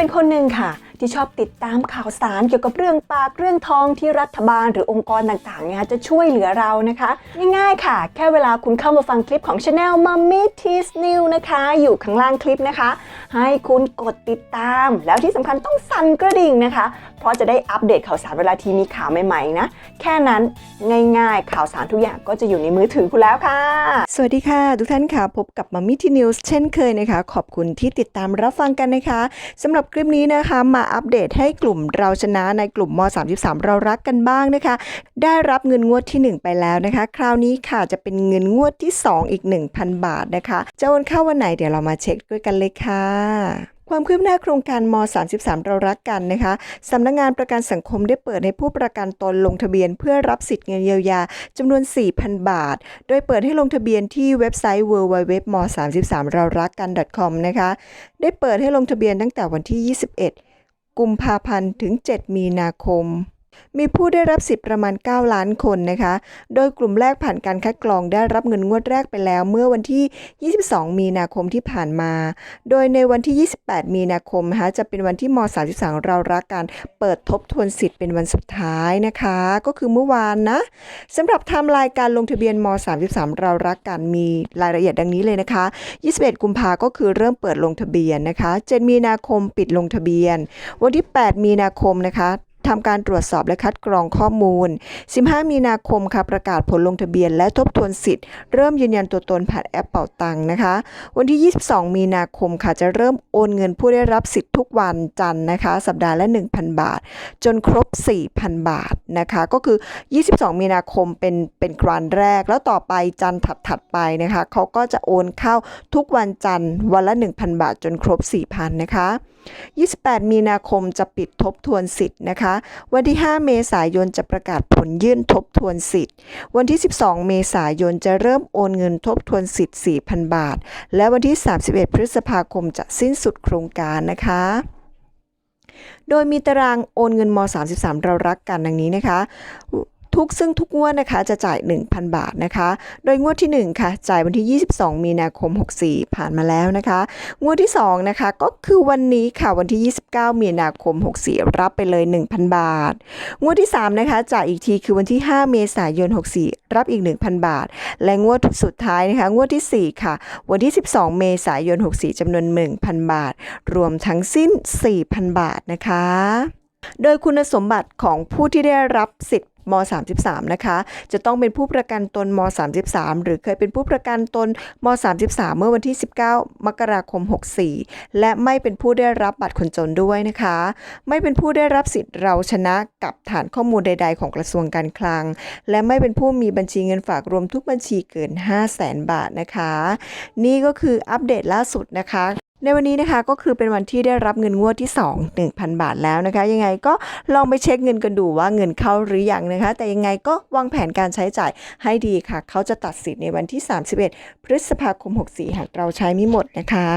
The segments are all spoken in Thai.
เป็นคนหนึ่งค่ะ ที่ชอบติดตามข่าวสารเกี่ยวกับเรื่องปากเรื่องทองที่รัฐบาลหรือองค์กรต่างๆเนี่ยจะช่วยเหลือเรานะคะ ง่ายๆค่ะ แค่เวลาคุณเข้ามาฟังคลิปของ Channel Mummy Teas New นะคะ อยู่ข้างล่างคลิปนะคะ ให้คุณกดติดตาม แล้วที่สำคัญต้องสั่นกระดิ่งนะคะ เพราะจะได้อัปเดตข่าวสารเวลาทีมีข่าวใหม่ๆนะ แค่นั้นง่ายๆ ข่าวสารทุกอย่างก็จะอยู่ในมือถือคุณแล้วค่ะ สวัสดีค่ะ ทุกท่านค่ะ พบกับมัมมี่ทีนิวส์เช่นเคยนะคะ ขอบคุณที่ติดตามรับฟังกันนะคะสำหรับคลิปนี้นะคะ มาอัปเดตให้กลุ่มเราชนะในกลุ่มม .33 เรารักกันบ้างนะคะ ได้รับเงินงวดที่ 1 ไปแล้วนะคะ คราวนี้ค่ะจะเป็นเงินงวดที่ 2 อีก 1,000 บาทนะคะจะโอนเข้าวันไหนเดี๋ยวเรามาเช็คด้วยกันเลยค่ะความคืบหน้าโครงการม 33 เรารักกันนะคะสำนักงงานประกันสังคมได้เปิดให้ผู้ประกันตนลงทะเบียน เพื่อรับสิทธิ์เงินเยียวยาจำนวน 4,000 บาท โดยเปิดให้ลงทะเบียนที่เว็บไซต์ www. ม33เรารักกัน .com นะคะ ได้เปิดให้ลงทะเบียนตั้งแต่วันที่ 21 กุมภาพันธ์ ถึง 7 มีนาคม มีผู้ได้รับสิทธิ์ประมาณ 9 ล้านคนนะคะ โดยกลุ่มแรกผ่านการคัดกรองได้รับเงินงวดแรกไปแล้วเมื่อวันที่ 22 มีนาคมที่ผ่านมา โดยในวันที่ 28 มีนาคมนะคะจะเป็นวันที่ม .33 เรารักกันเปิดทบทวนสิทธิ์เป็นวันสุดท้ายนะคะ ก็คือเมื่อวานนะสำหรับไทม์ไลน์การลงทะเบียนม .33 เรารักกันมีรายละเอียดดังนี้เลยนะคะ 21 กุมภาก็คือเริ่มเปิดลงทะเบียนนะคะ 7 มีนาคมปิดลงทะเบียน วันที่ 8 มีนาคมนะคะ ทำการตรวจสอบและคัดกรองข้อมูล 15 มีนาคมค่ะประกาศผลลงทะเบียน และทบทวนสิทธิ์ เริ่มยืนยันตัวตนผ่านแอปเป่าตังค์นะคะ วันที่ 22 มีนาคมค่ะจะเริ่มโอนเงินผู้ได้รับสิทธิ์ทุกวันจันทร์นะคะ สัปดาห์ละ 1,000 บาท จนครบ 4,000 บาทนะคะ ก็คือ 22 มีนาคมเป็นเป็นกรานแรก แล้วต่อไปจันทร์ถัดๆไปนะคะเขาก็จะโอนเข้าทุกวันจันทร์วันละ 1,000 บาท จนครบ 4,000 นะคะ 28 มีนาคมจะปิดทบทวนสิทธิ์นะคะวันที่ 5 เมษายนจะประกาศผลยื่นทบทวนสิทธิ์ วันที่ 12 เมษายนจะเริ่มโอนเงินทบทวนสิทธิ์ 4,000 บาท และวันที่ 31 พฤษภาคมจะสิ้นสุดโครงการนะคะโดยมีตารางโอนเงินม .33 เรารักกันดังนี้นะคะ ทุกซึ่งทุกงวดนะคะจะจ่าย 1,000 บาทนะคะ โดยงวดที่ 1 ค่ะ จ่ายวันที่ 22 มีนาคม 64 ผ่านมาแล้วนะคะ งวดที่ 2 นะคะ ก็คือวันนี้ค่ะวันที่ 29 มีนาคม 64 รับไปเลย 1,000 บาท งวดที่ 3 นะคะ จ่ายอีกทีคือวันที่ 5 เมษายน 64 รับอีก 1,000 บาท และงวดสุดท้ายนะคะ งวดที่ 4 ค่ะ วันที่ 12 เมษายน 64จำนวน 1,000 บาท รวมทั้งสิ้น 4,000 บาทนะคะ โดยคุณสมบัติของผู้ที่ได้รับสิทธิ์ม .33 นะคะ จะต้องเป็นผู้ประกันตนม .33 หรือเคยเป็นผู้ประกันตนม .33 เมื่อวันที่ 19 มกราคม 64 และไม่เป็นผู้ได้รับบัตรคนจนด้วยนะคะ ไม่เป็นผู้ได้รับสิทธิ์เราชนะกับฐานข้อมูลใด ๆ ของกระทรวงการคลัง และไม่เป็นผู้มีบัญชีเงินฝากรวมทุกบัญชีเกิน 5 0 0แสนบาทนะคะ นี่ก็คืออัปเดตล่าสุดนะคะ ในวันนี้นะคะก็คือเป็นวันที่ได้รับเงินงวดที่ 2 1,000 บาทแล้วนะคะ ยังไงก็ลองไปเช็คเงินกันดูว่าเงินเข้าหรือยังนะคะ แต่ยังไงก็วางแผนการใช้จ่ายให้ดีค่ะ เขาจะตัดสิทธิ์ในวันที่ 31 พฤษภาคม 64 หากเราใช้ไม่หมดนะคะ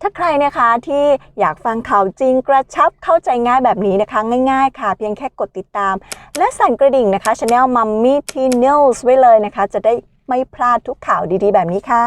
ถ้าใครนะคะที่อยากฟังข่าวจริงกระชับเข้าใจง่ายแบบนี้นะคะ ง่ายๆ ค่ะ เพียงแค่กดติดตาม และสั่นกระดิ่งนะคะ Channel Mummy T News ไว้เลยนะคะ จะได้ไม่พลาดทุกข่าวดีๆ แบบนี้ค่ะ